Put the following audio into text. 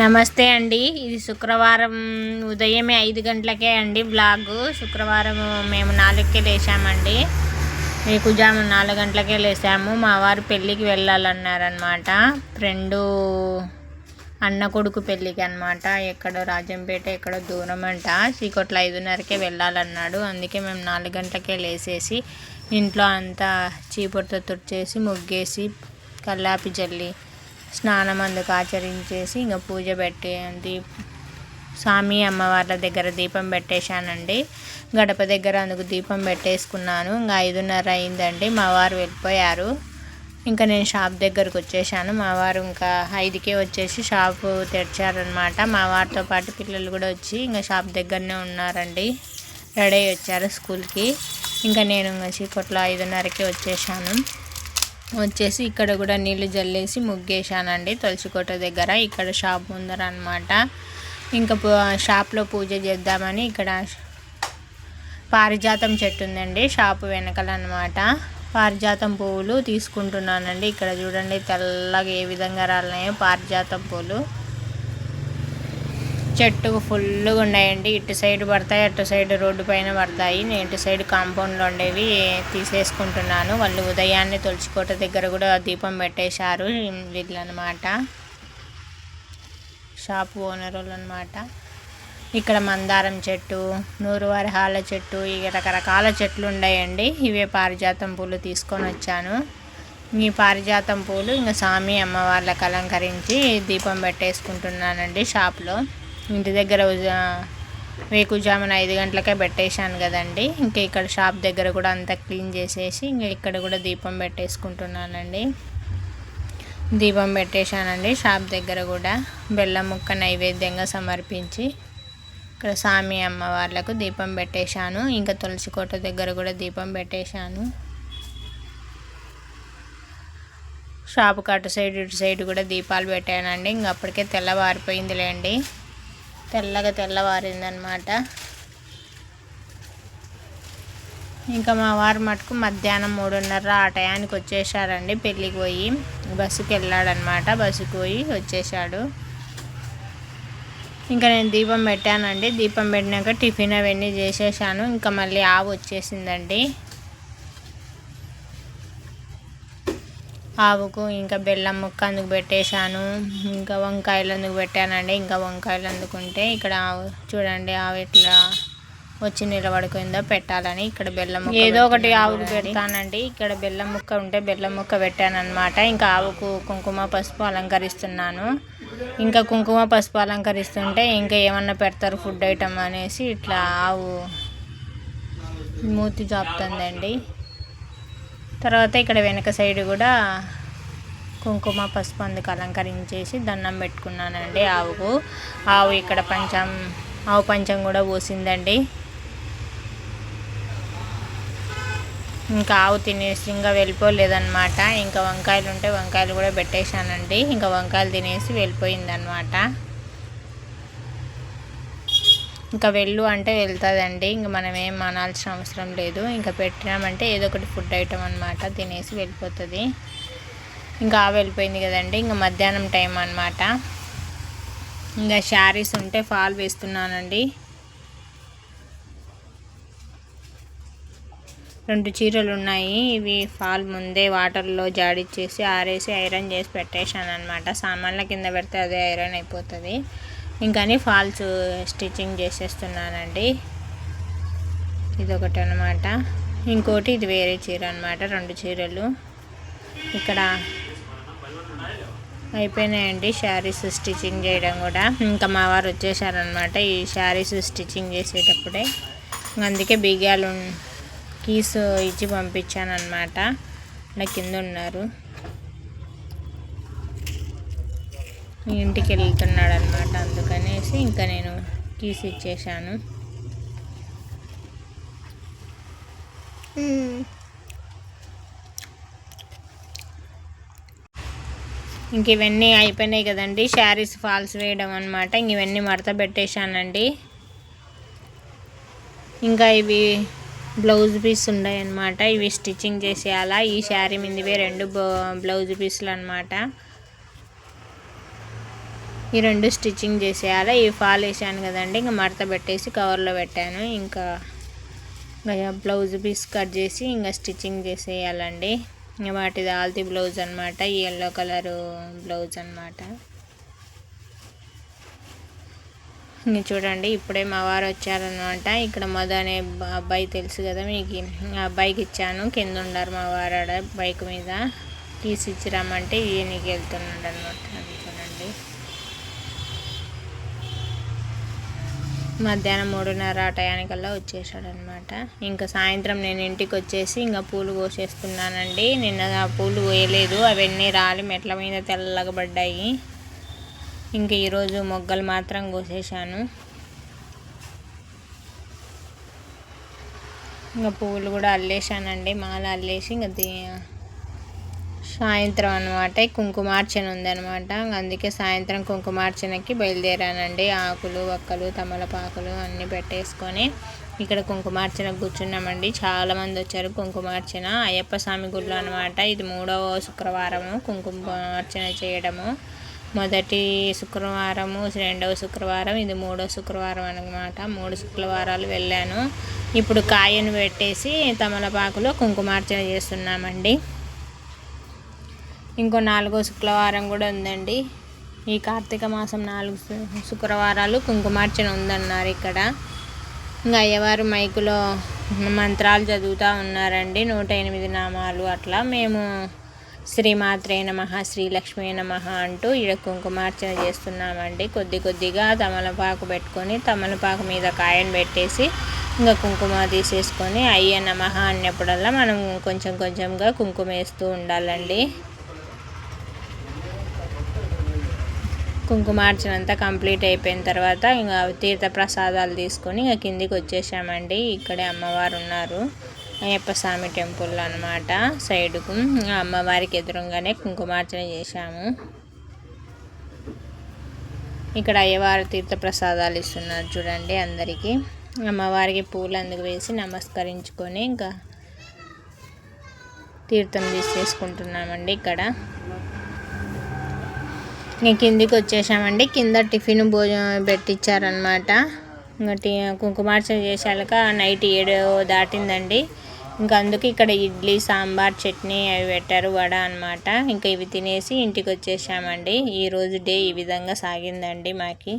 నమస్తే అండి. ఇది శుక్రవారం ఉదయమే ఐదు గంటలకే అండి బ్లాగ్ శుక్రవారం మేము నాలుగుకే లేచామండి. రేకుజాము నాలుగు గంటలకే లేసాము. మా వారు పెళ్ళికి వెళ్ళాలన్నారనమాట ఫ్రెండు అన్న కొడుకు పెళ్ళికి అనమాట ఎక్కడో రాజంపేట ఎక్కడో దూరం అంట. చీకొట్ల ఐదున్నరకే వెళ్ళాలన్నాడు. అందుకే మేము నాలుగు గంటలకే లేసేసి ఇంట్లో అంతా చీపురుతో తుడిచేసి ముగ్గేసి కల్లాపి జల్లి స్నానం అందుకు ఆచరించేసి ఇంకా పూజ పెట్టి దీప్ స్వామి అమ్మవార్ల దగ్గర దీపం పెట్టేశానండి. గడప దగ్గర అందుకు దీపం పెట్టేసుకున్నాను. ఇంకా ఐదున్నర అయిందండి. మా వారు వెళ్ళిపోయారు. ఇంకా నేను షాప్ దగ్గరకు వచ్చేసాను మా వారు ఇంకా ఐదుకే వచ్చేసి షాపు తెరిచారనమాట మా వారితో పాటు పిల్లలు కూడా వచ్చి ఇంకా షాప్ దగ్గరనే ఉన్నారండి. రెడీ అయ్యి వచ్చారు స్కూల్కి. ఇంకా నేను ఇంకా చీకట్లో ఐదున్నరకి వచ్చేసాను వచ్చేసి ఇక్కడ కూడా నీళ్ళు జల్లేసి ముగ్గేశానండి తులసికోట దగ్గర. ఇక్కడ షాప్ ముందర అనమాట ఇంకా షాప్లో పూజ చేద్దామని ఇక్కడ పారిజాతం చెట్టు ఉందండి షాపు వెనకాల అనమాట పారిజాతం పువ్వులు తీసుకుంటున్నానండి. ఇక్కడ చూడండి తెల్లగా ఏ విధంగా రాలినాయో పారిజాతం పూలు. చెట్టు ఫుల్గా ఉన్నాయండి. ఇటు సైడ్ పడతాయి అటు సైడ్ రోడ్డు పైన పడతాయి. నేను ఇటు సైడ్ కాంపౌండ్లో ఉండేవి తీసేసుకుంటున్నాను. వాళ్ళు ఉదయాన్నే తులసికోట దగ్గర కూడా దీపం పెట్టేశారు. వీళ్ళు అనమాట షాప్ ఓనర్ వాళ్ళు అనమాట ఇక్కడ మందారం చెట్టు నూరువారి హాల చెట్టు ఇక రకరకాల చెట్లు ఉన్నాయండి. ఇవే పారిజాతం పూలు తీసుకొని వచ్చాను. ఈ పారిజాతం పూలు ఇంకా స్వామి అమ్మవార్లకు అలంకరించి దీపం పెట్టేసుకుంటున్నానండి షాప్లో ఇంటి దగ్గర వేకుజామున ఐదు గంటలకే పెట్టేశాను కదండి. ఇంకా ఇక్కడ షాప్ దగ్గర కూడా అంతా క్లీన్ చేసేసి ఇంకా ఇక్కడ కూడా దీపం పెట్టేసుకుంటున్నానండి. దీపం పెట్టేశానండి షాప్ దగ్గర కూడా. బెల్లం ముక్క నైవేద్యంగా సమర్పించి ఇక్కడ స్వామి అమ్మవార్లకు దీపం పెట్టేశాను. ఇంకా తులసి కోట దగ్గర కూడా దీపం పెట్టేశాను. షాపు అటు సైడ్ ఇటు సైడ్ కూడా దీపాలు పెట్టానండి. ఇంక అప్పటికే తెల్లవారిపోయిందిలేండి. తెల్లగా తెల్లవారిందనమాట. ఇంకా మా వారు మటుకు మధ్యాహ్నం మూడున్నర ఆ టయానికి వచ్చేసారండి పెళ్ళికి పోయి. బస్సుకి వెళ్ళాడనమాట బస్సుకి పోయి వచ్చేసాడు ఇంకా నేను దీపం పెట్టానండి దీపం పెట్టినాక టిఫిన్ అవన్నీ చేసేసాను ఇంకా మళ్ళీ ఆవు వచ్చేసిందండి. ఆవుకు ఇంకా బెల్లం ముక్క అందుకు పెట్టేశాను. ఇంకా వంకాయలు అందుకు పెట్టానండి. ఇంకా వంకాయలు అందుకుంటే ఇక్కడ చూడండి ఆవు ఎట్లా వచ్చి నిలబడుకుందో పెట్టాలని ఇక్కడ బెల్లం ముక్క ఏదో ఒకటి ఆవుకు పెడతానండి. ఇక్కడ బెల్లం ముక్క ఉంటే బెల్లం ముక్క పెట్టానమాట ఇంకా ఆవుకు కుంకుమ పసుపు అలంకరిస్తున్నాను. ఇంకా కుంకుమ పసుపు అలంకరిస్తుంటే ఇంకా ఏమన్నా పెడతారు ఫుడ్ ఐటమ్ అనేసి ఇట్లా ఆవు మూతి చాపుతుందండి తర్వాత ఇక్కడ వెనక సైడ్ కూడా కుంకుమ పసుపు అందుకు అలంకరించేసి దండం పెట్టుకున్నానండి ఆవుకు. ఆవు ఇక్కడ పంచం ఆవు పంచం కూడా పోసిందండి. ఇంకా ఆవు తినేసి ఇంకా వెళ్ళిపోలేదన్నమాట. ఇంకా వంకాయలు ఉంటే వంకాయలు కూడా పెట్టేశానండి. ఇంకా వంకాయలు తినేసి వెళ్ళిపోయిందనమాట ఇంకా వెళ్ళు అంటే వెళ్తుందండి. ఇంక మనం ఏం అనాల్సిన అవసరం లేదు. ఇంకా పెట్టినామంటే ఏదో ఒకటి ఫుడ్ ఐటమ్ అనమాట తినేసి వెళ్ళిపోతుంది. ఇంకా వెళ్ళిపోయింది కదండి. ఇంకా మధ్యాహ్నం టైం అనమాట ఇంకా శారీస్ ఉంటే ఫాల్ వేస్తున్నానండి. రెండు చీరలు ఉన్నాయి. ఇవి ఫాల్ ముందే వాటర్లో జాడిచ్చేసి ఆరేసి ఐరన్ చేసి పెట్టేశాను అనమాట సామాన్ల కింద పెడితే అదే ఐరన్ అయిపోతుంది. ఇంకని ఫాల్స్ స్టిచ్చింగ్ చేసేస్తున్నానండి. ఇదొకటి అనమాట ఇంకోటి ఇది వేరే చీర అనమాట రెండు చీరలు. ఇక్కడ అయిపోయినాయండి శారీస్ స్టిచ్చింగ్ చేయడం కూడా. ఇంకా మా వారు వచ్చేసారనమాట ఈ శారీస్ స్టిచ్చింగ్ చేసేటప్పుడే. అందుకే బిగాలు కీస్ ఇచ్చి పంపించాను అనమాట నా కింద ఉన్నారు. ఇంటికి వెళ్తున్నాడు అనమాట అందుకనేసి ఇంకా నేను కీస్ ఇచ్చేసాను ఇంక ఇవన్నీ అయిపోయినాయి కదండి. శారీస్ ఫాల్స్ వేయడం అనమాట ఇంక ఇవన్నీ మడత పెట్టేశానండి. ఇంకా ఇవి బ్లౌజ్ పీస్ ఉన్నాయన్నమాట. ఇవి స్టిచ్చింగ్ చేసేయాలా. ఈ శారీ మీదవే రెండు బ్లౌజ్ పీసులు అనమాట ఈ రెండు స్టిచ్చింగ్ చేసేయాలి? ఈ ఫాల్ వేసాను కదండి ఇంకా మడత పెట్టేసి కవర్లో పెట్టాను. ఇంకా బ్లౌజ్ పీస్ కట్ చేసి ఇంకా స్టిచ్చింగ్ చేసేయాలండి. ఇంకా వాటిది ఆల్తీ బ్లౌజ్ అనమాట ఈ ఎల్లో కలర్ బ్లౌజ్ అనమాట ఇంక చూడండి ఇప్పుడే మా వారు వచ్చారనమాట ఇక్కడ మధు అనే అబ్బాయి తెలుసు కదా మీకు? అబ్బాయికి ఇచ్చాను. కింద ఉన్నారు మా వారు ఆడ బైక్ మీద. తీసి ఇచ్చి రమ్మంటే ఈయనకి వెళ్తున్నాడు అనమాట అది చూడండి మధ్యాహ్నం మూడున్నర ఆ టయానికల్లా వచ్చేసాడనమాట ఇంకా సాయంత్రం నేను ఇంటికి వచ్చేసి ఇంకా పూలు కోసేస్తున్నానండి నిన్న ఆ పూలు కోయలేదు. అవన్నీ రాలి మెట్ల మీద తెల్లగా పడ్డాయి. ఇంకా ఈరోజు మొగ్గలు మాత్రం కోసేసాను ఇంకా పువ్వులు కూడా అల్లేసానండి మాల అల్లేసి ఇంకా సాయంత్రం అనమాట కుంకుమార్చన ఉందనమాట అందుకే సాయంత్రం కుంకుమార్చనకి బయలుదేరానండి. ఆకులు ఒక్కలు తమలపాకులు అన్నీ పెట్టేసుకొని ఇక్కడ కుంకుమార్చన కూర్చున్నామండి. చాలామంది వచ్చారు కుంకుమార్చన. అయ్యప్ప స్వామి గుళ్ళు అనమాట ఇది మూడవ శుక్రవారము కుంకుమార్చన చేయడము. మొదటి శుక్రవారము రెండవ శుక్రవారం ఇది మూడో శుక్రవారం అనమాట మూడు శుక్రవారాలు వెళ్ళాను. ఇప్పుడు కాయను పెట్టేసి తమలపాకులో కుంకుమార్చన చేస్తున్నామండి. ఇంకో నాలుగో శుక్రవారం కూడా ఉందండి. ఈ కార్తీక మాసం నాలుగు శుక్రవారాలు కుంకుమార్చన ఉందన్నారు ఇక్కడ. ఇంకా అయ్యవారు మైకులో మంత్రాలు చదువుతూ ఉన్నారండి. నూట ఎనిమిది నామాలు అట్లా మేము శ్రీమాత్రే నమ శ్రీలక్ష్మీ నమ అంటూ ఈడ కుంకుమార్చన చేస్తున్నామండి. కొద్ది కొద్దిగా తమలపాకు పెట్టుకొని తమలపాకు మీద కాయను పెట్టేసి ఇంకా కుంకుమ తీసేసుకొని అయ్య నమ అన్నప్పుడల్లా మనం కొంచెం కొంచెంగా కుంకుమ వేస్తూ ఉండాలండి. కుంకుమార్చన అంతా కంప్లీట్ అయిపోయిన తర్వాత ఇంకా తీర్థ ప్రసాదాలు తీసుకొని ఇంకా కిందికి వచ్చేసామండి. ఇక్కడే అమ్మవారు ఉన్నారు. అయ్యప్ప స్వామి టెంపుల్ అనమాట సైడ్కు అమ్మవారికి ఎదురుగానే కుంకుమార్చన చేశాము. ఇక్కడ అయ్యవారు తీర్థ ప్రసాదాలు ఇస్తున్నారు చూడండి అందరికీ. అమ్మవారికి పూలు అందుకు వేసి నమస్కరించుకొని ఇంకా తీర్థం తీసేసుకుంటున్నామండి ఇక్కడ. ఇంకా కిందికి వచ్చేసామండి. కింద టిఫిన్ భోజనం పెట్టించారనమాట ఇంకా కుంకుమార్చన చేశాక నైట్ ఏడు దాటిందండి. ఇంకా అందుకే ఇక్కడ ఇడ్లీ సాంబార్ చట్నీ అవి పెట్టారు వడ అనమాట ఇంకా ఇవి తినేసి ఇంటికి వచ్చేసామండి. ఈరోజు డే ఈ విధంగా సాగిందండి మాకి.